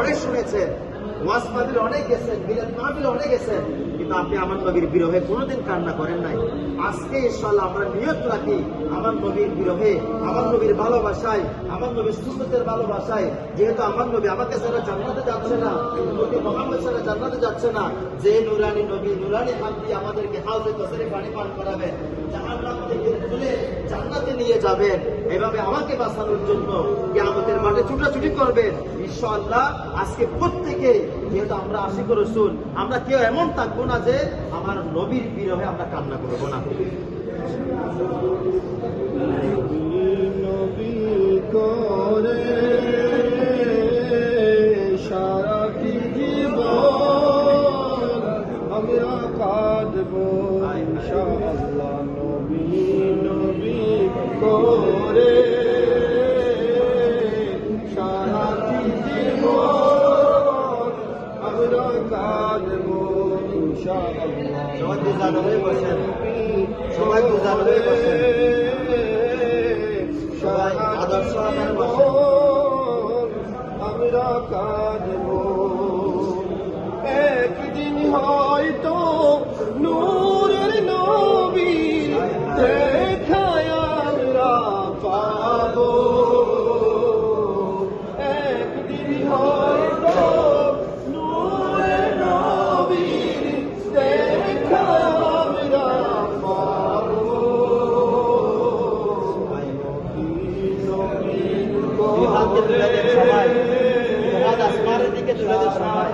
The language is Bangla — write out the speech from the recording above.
অনেক শুনেছেন অনেক গেছেন অনেক গেছেন, কিন্তু আপনি আমার নবীর বিরহে কোনোদিন কান্না করেন নাই। আজকে ইনশাল্লাহ আমরা নিয়ত রাখি আমার নবীর বিরহে আমার নবীর ভালোবাসায় আমার নবীর ভালোবাসায়, যেহেতু আমার নবী আমাকে ছাড়া জান্নাতে যাচ্ছে না নবী মোহাম্মদ জান্নাতে যাচ্ছে না, যে নুরানি নবী, নুরানি হাত আমাদেরকে কসরে পানি পান করাবেন থেকে তুলে জান্নাতে নিয়ে যাবেন, এভাবে আমাকে বাঁচানোর জন্য ছুটাছুটি করবেন ইনশাআল্লাহ আজকে প্রত্যেকে, যেহেতু আমরা আশিক রসুল, আমরা কেউ এমন থাকব না যে আমার নবীর বিরহে আমরা কান্না করব না। করে ইনশাআল্লাহ নবী করে। সবাই দুজান হয়ে বসেন সবাই দুজান হয়ে বসেন সবাই আদর্শ আদার বসেন আমরা হয়তো তুলে দেন সবাই দুই হাত আসমানের দিকে তুলে দেন সবাই